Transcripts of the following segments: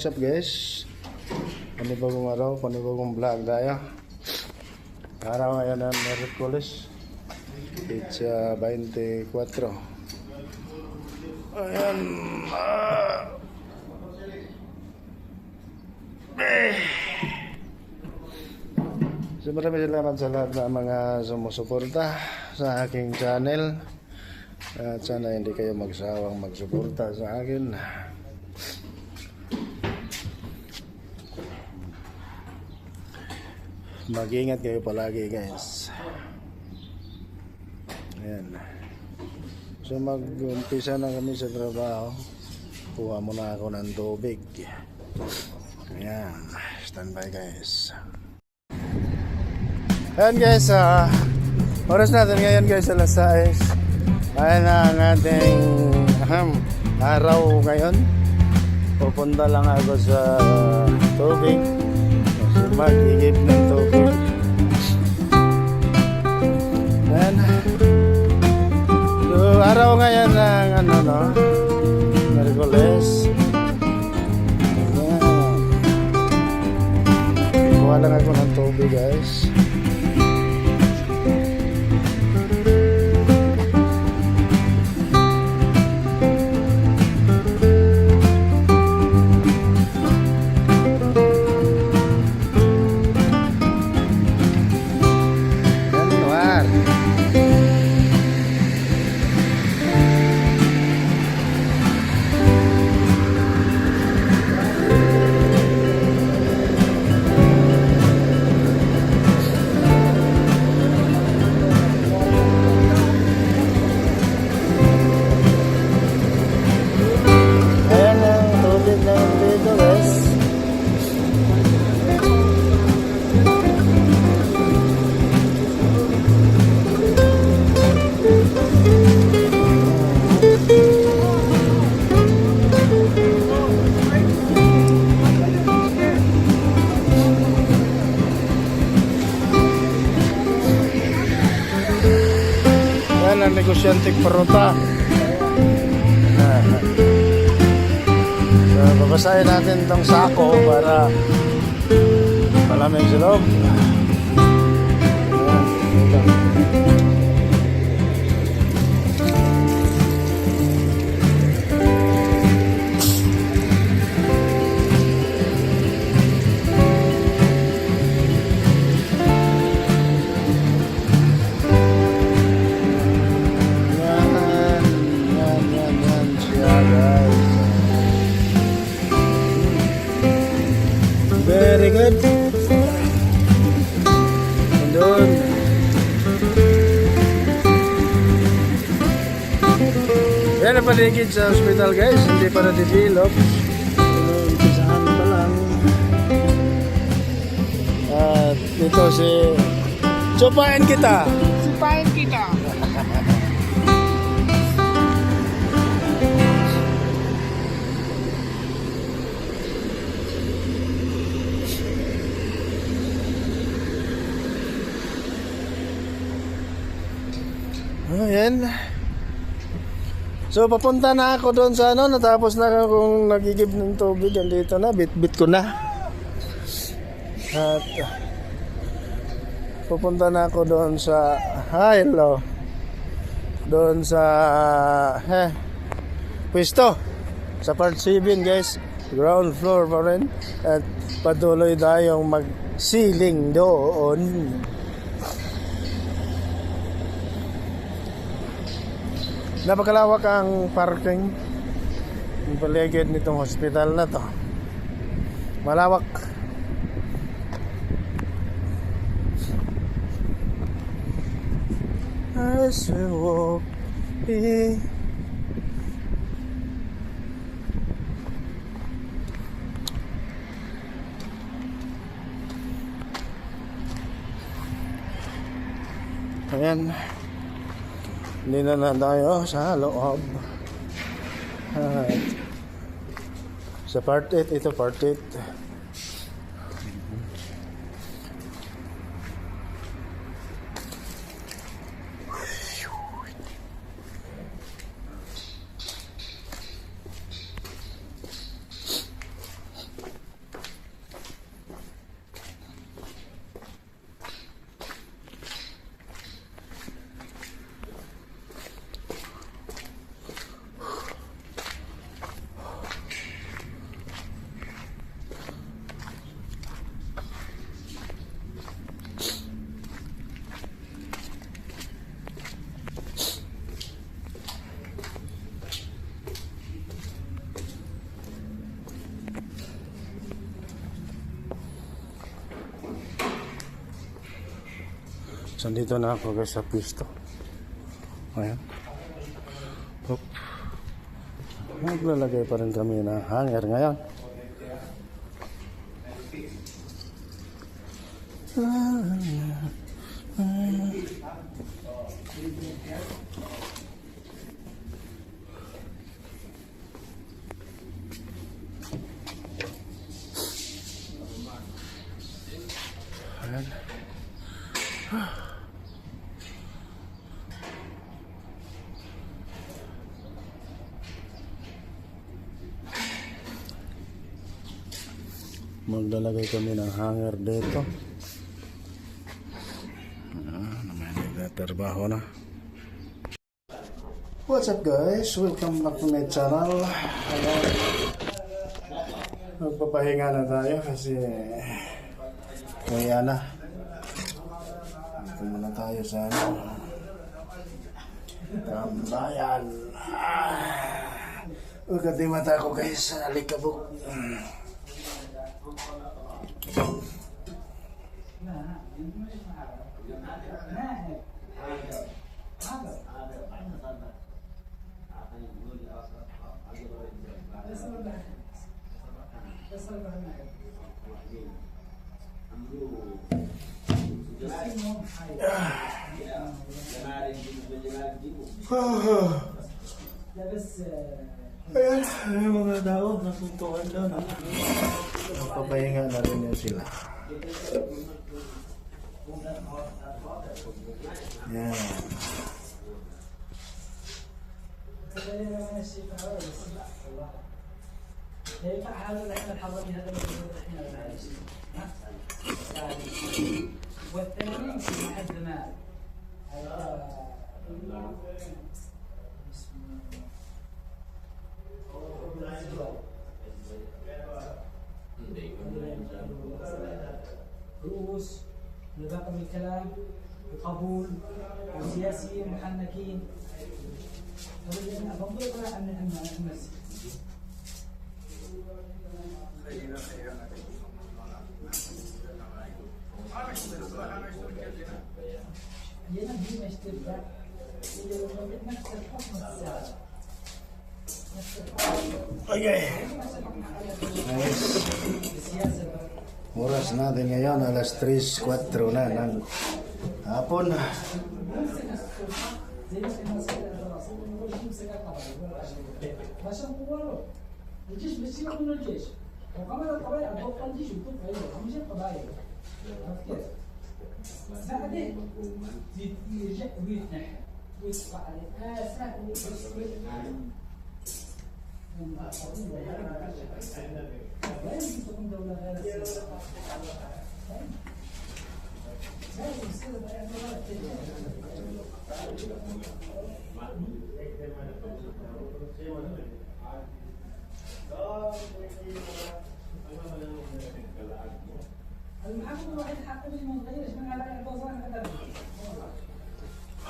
what's up guys? Panibagong araw, panibagong vlog tayo. Araw ngayon ng Merkulis. It's uh, 24. Ayan. Ah. Eh. So maraming salamat sa lahat ng mga sumusuporta sa aking channel. At sana hindi kayo magsawang magsuporta sa akin. Mag-ingat kayo palagi guys. Ayan. So mag-umpisa na kami sa trabaho. Kuha muna ako ng tubig. Ayan. Standby guys. Ayan guys. ah oras natin ngayon guys alas 6. Ayan na ang ating aham, araw ngayon. Pupunta lang ako sa tubig. So, mag-igib ng tubig. Ayan. So, araw ngayon ng ano no, Merkules. Ayan. Kuha lang ako ng tubig guys. Negosyanteng paruta. Ah. So, babasahin natin itong sako para malamig sa loob. Ayan, ito. Paligid sa hospital guys. Hindi pa na-develop. Pero umpisahan pa lang. At ito si... Chupain kita! Supahin kita. Ayan. So papunta na ako doon sa ano, natapos na akong nagigib ng tubig, andito na, bit-bit ko na. At pupunta na ako doon sa, hi, hello. Doon sa, eh, pwesto. Sa part 7 guys, ground floor pa rin. At patuloy tayong mag-ceiling doon. Napakalawak ang parking yung paligid nitong hospital na to. Malawak. As we walk in Ayan. Hindi na na tayo sa loob. At sa part 8, ito part 8. So, dito na ako guys sa pisto. Ayan. Maglalagay pa rin kami ng hanger ngayon. Kami ng hanger dito. Ah, naman nagtatrabaho na. What's up guys? Welcome back to my channel. Ayan. Magpapahinga na tayo kasi kaya na. Dito muna tayo sa ano. Tambayan. Ah. Yung mata ko guys. Alikabok. لابس Ayun mga daon, nasutuan daw na. Napapahinga na rin niya sila. Yeah. ينفع هذا اللي هذا الموجود إحنا والثاني مع الجمال رؤوس الباقي الكلام القبول والسياسيين محنكين. أريد أفضلها أم أم نفسي خير خير لأن دي مش تبدأ اللي هو نفس الحكم السابق نفس الحكم natin ngayon, alas 3.04 na ng hapon. الجيش بيصير من الجيش وكمان القبائل أتوقع الجيش يكون قليل مش القبائل عرفت كيف؟ بعدين يرجع ويتنحى ويطلع عليه آه سهل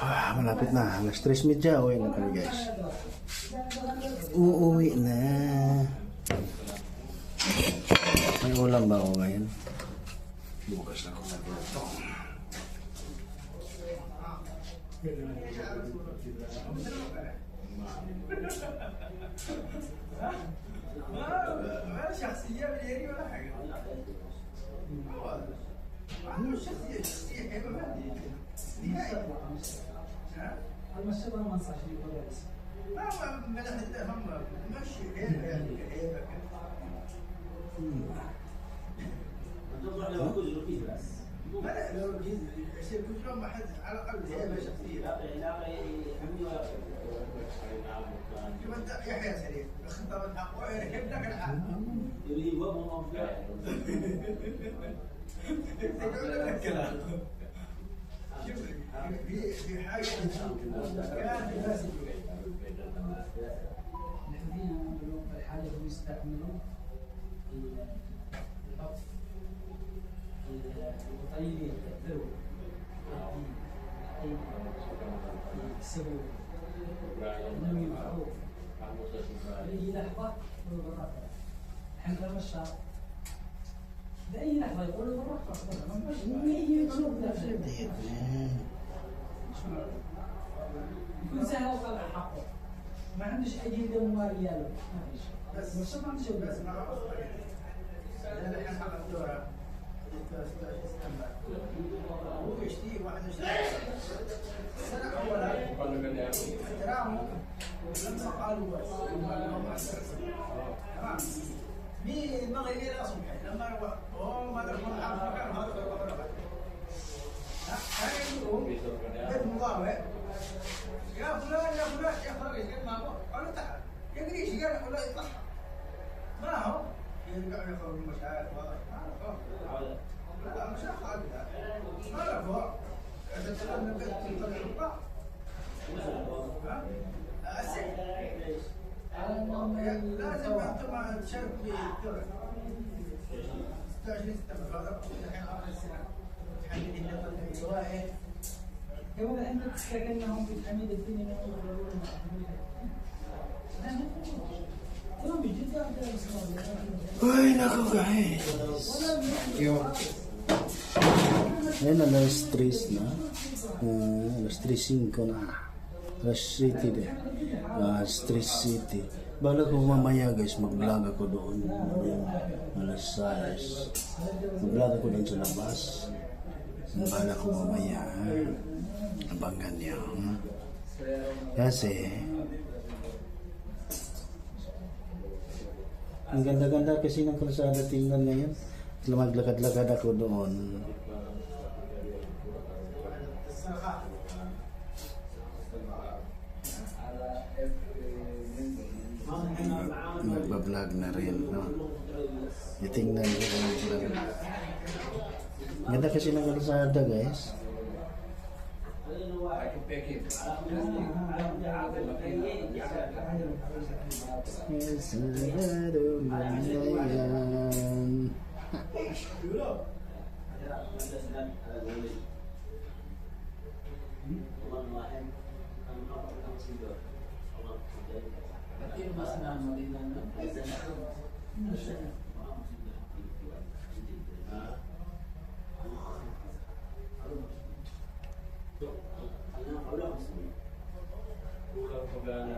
Ah, malapit na. Alas 3 medya. Uwi na kami guys. Uuwi na. May ulam ba ako ngayon? Bukas na ako na شخصية ديالي ولا حاجة ما عندوش شخصية شخصية حلوة ما عنديش نهائي المشروع ما نصحش ليه ما لو كجر فيه بس ما لو الجزء شيء كجر ما حد على الاقل زي شخصيه لا لا يحيى سليم خطه من حق ويركب لك الحق يريد وما فعل تقول لك الكلام في في حاجة كان لازم الذين عملوا الحاله يستعملون العطف الغير الذوق الدين الأيد السبب النوي المعروف لأي لحظة بالبراءة حملة والشعر لأي لحظة ما هي أجندة ممارية له ما فيش مين ما غير راسه لما هو هو ما درك ما عارف مكان هذا ولا ولا هذا يقولون بالمضارع يا فلان يا فلان يا فلان يقول ما هو قالوا تعال لازم أنت ما تشارك في الدرس. 26 سنه هذا الحين اخر السنة. تحدد لنا الشوائب هو انت تتكلم أنهم بتحميد الدنيا من Ay, naku guys. Ngayon, alas 3 na. Uh, alas 3.05 na. Alas City din. Uh, alas 3 City. Bala ko mamaya guys, mag-vlog ako doon. Yung alas 6. Mag-vlog ako doon sa labas. Bala ko mamaya. Abangan niyo. Kasi, ang ganda-ganda kasi ng kalsada tingnan ngayon. Maglakad-lakad ako doon. Magbablog na rin, no? Itingnan ko kung saan. Ganda kasi ng kalsada, guys. يسهر الليل Thank you. Ghana.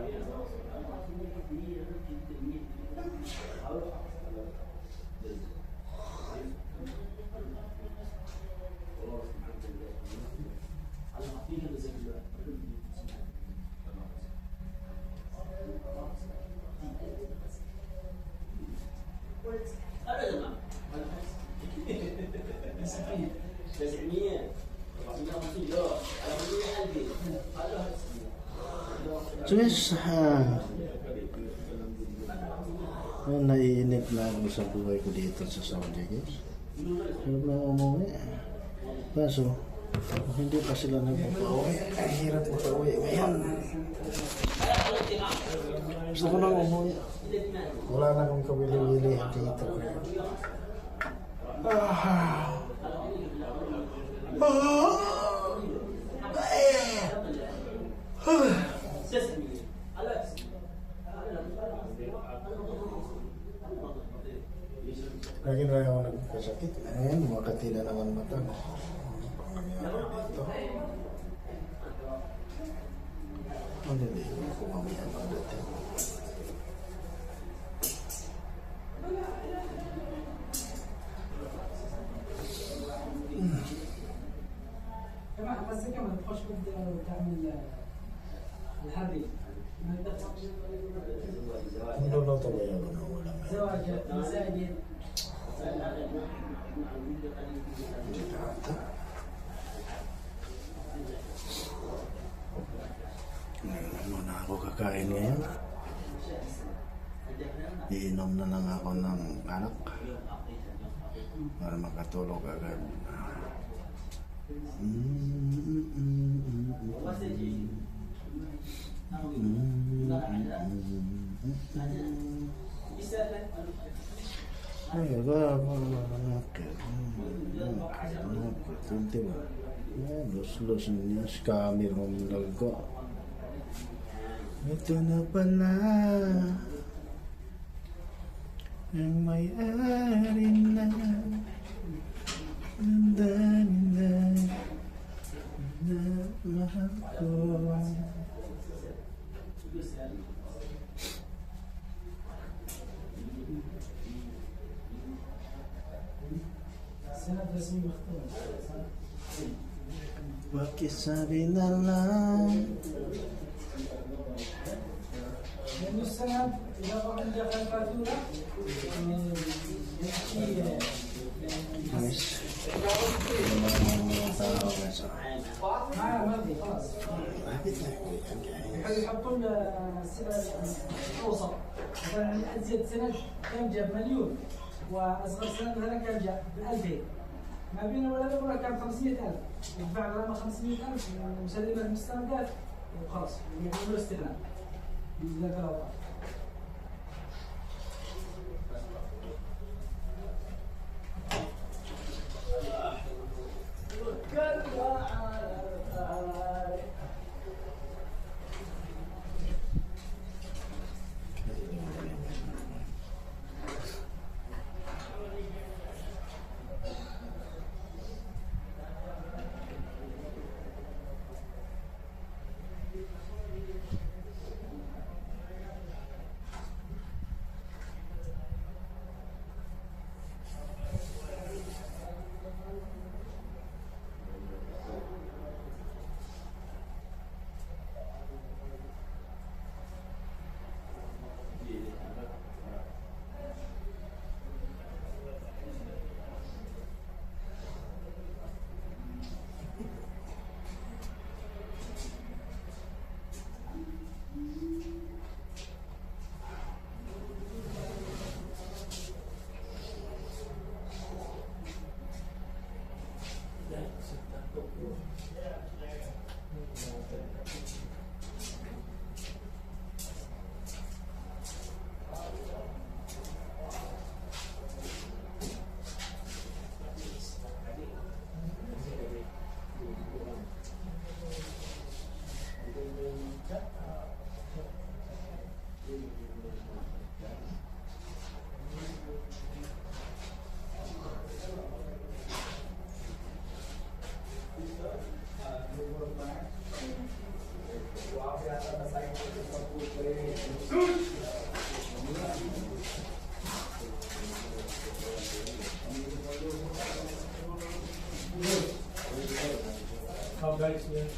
Guys, ah, ah, naiinip na ako sa buhay ko dito sa Saudi guys. Hirap na umuwi. Hindi pa sila nagpapauwi. Ay, hirap ngayon. Gusto ko nang umuwi. Wala na akong kawili-wili dito. Ah. Lagi na ako nagkasakit. Ayan, makati na naman mata. Mangyari dito. Maliligo ko mamaya pagdating. جماعة بس كمان تخش بده تعمل الهري من لو طبيعي من أول زواج مزاجي kakain ngayon. Iinom na lang ako ng anak para makatulog agad. Mm, mm, mm, mm, mm. Ay, agora Tunti ba? Los-los niya, scammer mo ko. Ito na pala ang may-ari na سبيل الله. لأن السند إذا واحد دخل فاتورة يحطوا الوسط مثلا ازيد سند كم جاب مليون واصغر سند هذا كم جاب ب 2000 ما بين الولد الاولى كان 500000 ودفع لما 500000 مسلمه المستندات وخلاص. يعملوا استغلال من ذاك الاوقات كلا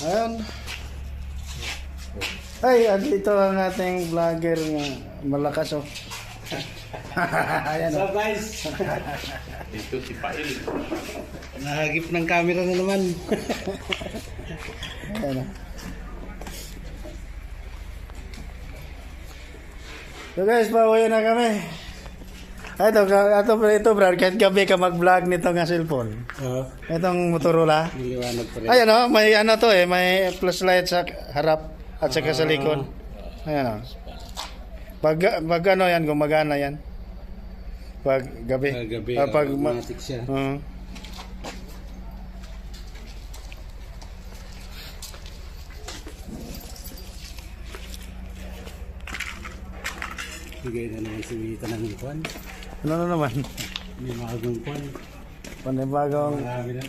Ayun. Ay, andito ang ating vlogger nga malakas oh. Ayan oh. guys? Ito si Pail. Nahagip ng camera na naman. Ayan oh. So guys, pauwi na kami. Ito, ito, ito, Brad, kahit gabi ka mag-vlog nito nga cellphone. Oo. Itong Motorola. Niliwanag pa rin. Ayan o, may ano to eh, may flashlight sa harap at saka sa likod. Ayan o. Pag, pag ano yan, gumagana yan. Pag gabi. Pag gabi, Ah, pag ma- automatic siya. Oo. Bigay na naman si Mita ng kwan. ano na naman? May magong kwan. Panibagong... Marami na.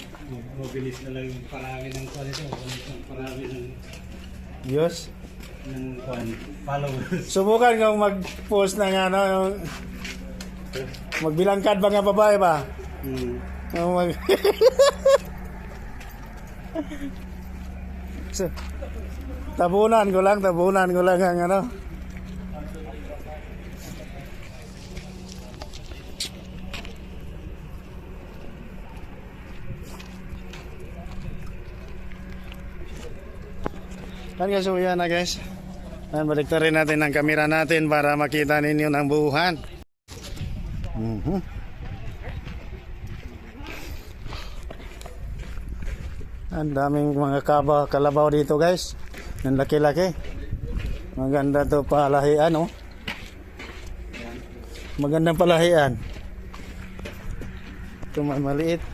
Mabilis na lang yung parami ng kwan ito. Parami ng, Diyos. ng kwan. Followers. Subukan kong mag-post ng ano, yung... Magbilangkad ba nga babae ba? Hmm. Yung mag... so, tabunan ko lang, tabunan ko lang ang ano. Kan guys, uwi na guys. Ayan, balik rin natin ang kamera natin para makita ninyo ng buuhan. Mhm. Ang daming mga kaba, kalabaw dito guys. Ang laki-laki. Maganda to palahian oh. Magandang palahian. Ito maliit.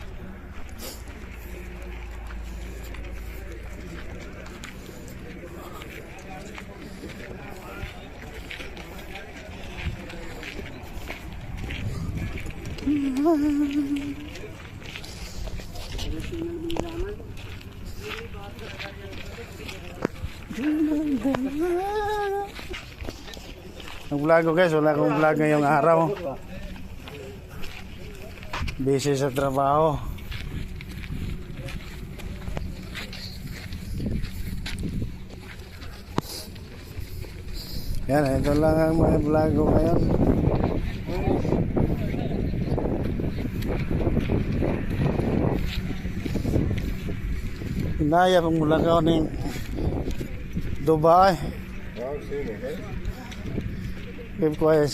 Nag-vlog ko guys, wala akong vlog ngayong araw. Busy sa trabaho. Yan, ito lang ang mga vlog ko ngayon. Inaya pang mula ka ng Dubai. Keep quiet.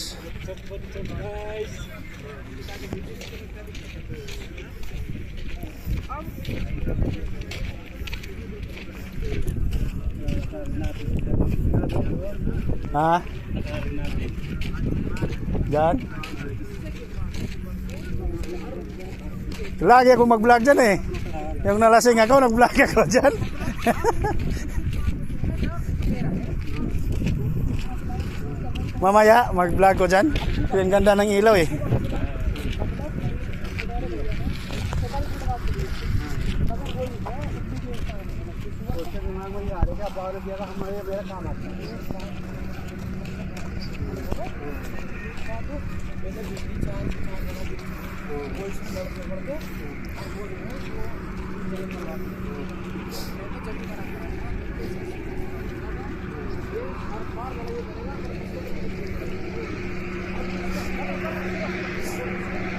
Ha? Diyan? Lagi ako mag-vlog dyan eh. Yung nalasing ako, nag-vlog ako dyan. Mamaya, mag-vlog ko dyan. Yung ganda ng ilaw eh.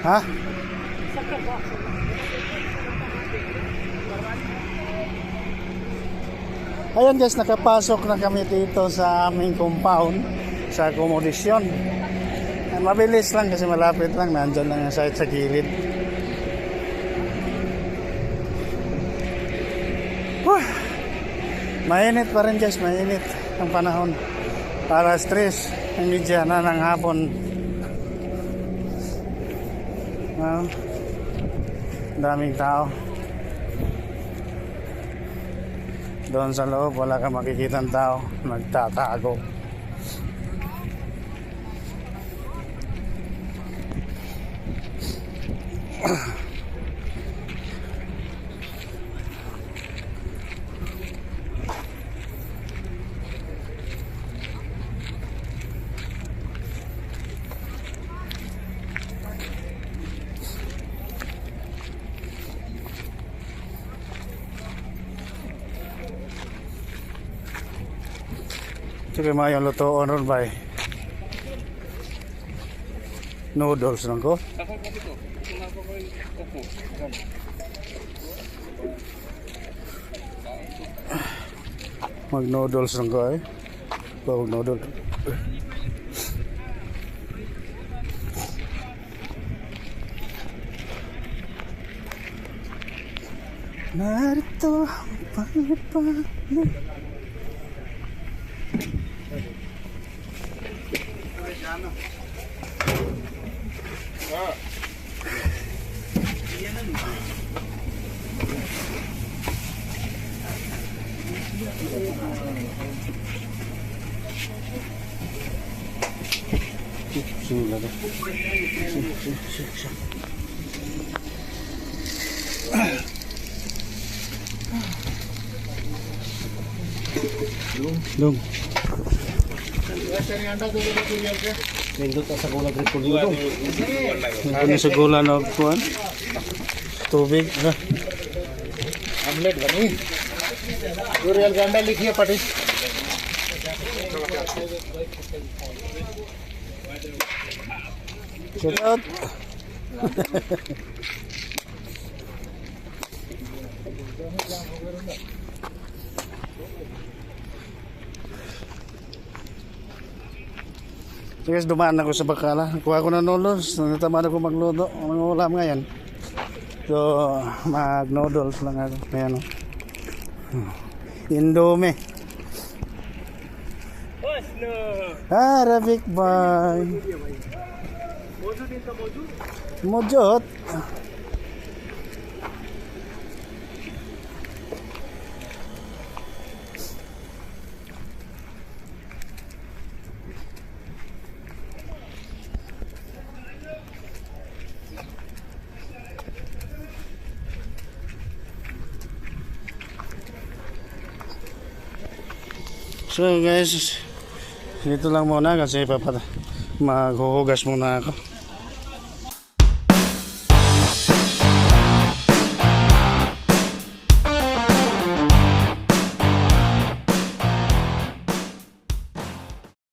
Ha? Ayan guys, nakapasok na kami dito sa aming compound sa. Eh, Mabilis lang kasi malapit lang, nandyan lang ang site sa gilid. Whew! Mainit pa rin guys, mainit ang panahon. Para stress, hindi dyan na ng hapon. Ah, daming tao. Doon sa loob, wala kang makikita tao. Nagtatago. Sige mga yung lutoon ba eh. Noodles lang ko. Mag noodles lang ko eh. Bawag noodle. Narito ang pangipangit. Dong. Nindot sa gula grip ko dito. Nindot sa gula na kuan. Tubig na. Amlet gani. Durial ganda likhiya patis. Shout out. So guys, dumaan ako sa Bakala. Kuha ko ng noodles. Natamaan ako magluto. Ang ulam ngayon. So, mag-noodles lang ako. Ayan o. Indomie. Arabic boy. Mojot. So guys, dito lang muna kasi papat maghuhugas muna ako.